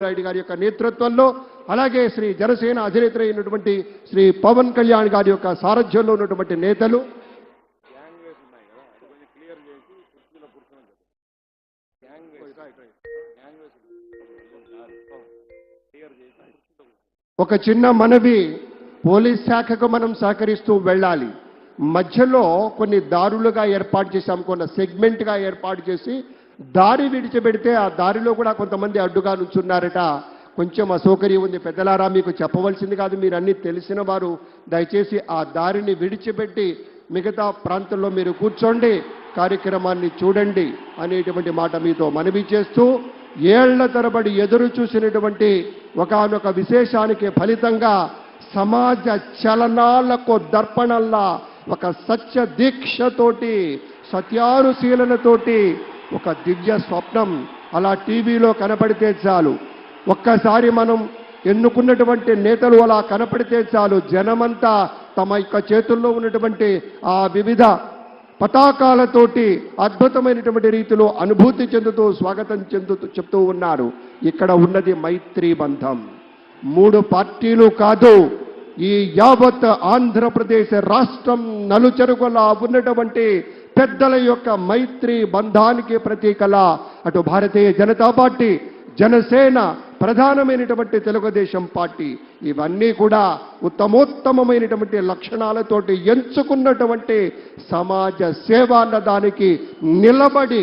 నాయుడు గారి యొక్క నేతృత్వంలో అలాగే శ్రీ జనసేన అధినేత అయినటువంటి శ్రీ పవన్ కళ్యాణ్ గారి యొక్క సారథ్యంలో ఉన్నటువంటి నేతలు. ఒక చిన్న మనవి పోలీస్ శాఖకు మనం సహకరిస్తూ వెళ్ళాలి. మధ్యలో కొన్ని దారులుగా ఏర్పాటు చేశాం కొన్ని సెగ్మెంట్గా ఏర్పాటు చేసి దారి విడిచిపెడితే ఆ దారిలో కూడా కొంతమంది అడ్డుగా నుంచున్నారట. కొంచెం అసౌకర్యం ఉంది. పెద్దలారా మీకు చెప్పవలసింది కాదు. మీరు అన్ని తెలిసిన వారు దయచేసి ఆ దారిని విడిచిపెట్టి మిగతా ప్రాంతంలో మీరు కూర్చోండి కార్యక్రమాన్ని చూడండి అనేటువంటి మాట మీతో మనవి చేస్తూ ఏళ్ళ తరబడి ఎదురు చూసినటువంటి ఒకానొక విశేషానికి ఫలితంగా సమాజ చలనాలకు దర్పణల్లా ఒక సత్య దీక్షతోటి సత్యానుశీలనతోటి ఒక దివ్య స్వప్నం అలా టీవీలో కనపడితే చాలు. ఒక్కసారి మనం ఎన్నుకున్నటువంటి నేతలు అలా కనపడితే చాలు. జనమంతా తమ యొక్క చేతుల్లో ఉన్నటువంటి ఆ వివిధ పతాకాలతోటి అద్భుతమైనటువంటి రీతిలో అనుభూతి చెందుతూ స్వాగతం చెందుతూ చెప్తూ ఉన్నారు. ఇక్కడ ఉన్నది మైత్రి బంధం. మూడు పార్టీలు కాదు ఈ యావత్ ఆంధ్రప్రదేశ్ రాష్ట్రం నలుచెరుగులా ఉన్నటువంటి పెద్దల యొక్క మైత్రి బంధానికి ప్రతీకలా అటు భారతీయ జనతా పార్టీ జనసేన ప్రధానమైనటువంటి తెలుగుదేశం పార్టీ ఇవన్నీ కూడా ఉత్తమోత్తమమైనటువంటి లక్షణాలతోటి ఎంచుకున్నటువంటి సమాజ సేవ అన్నదానికి నిలబడి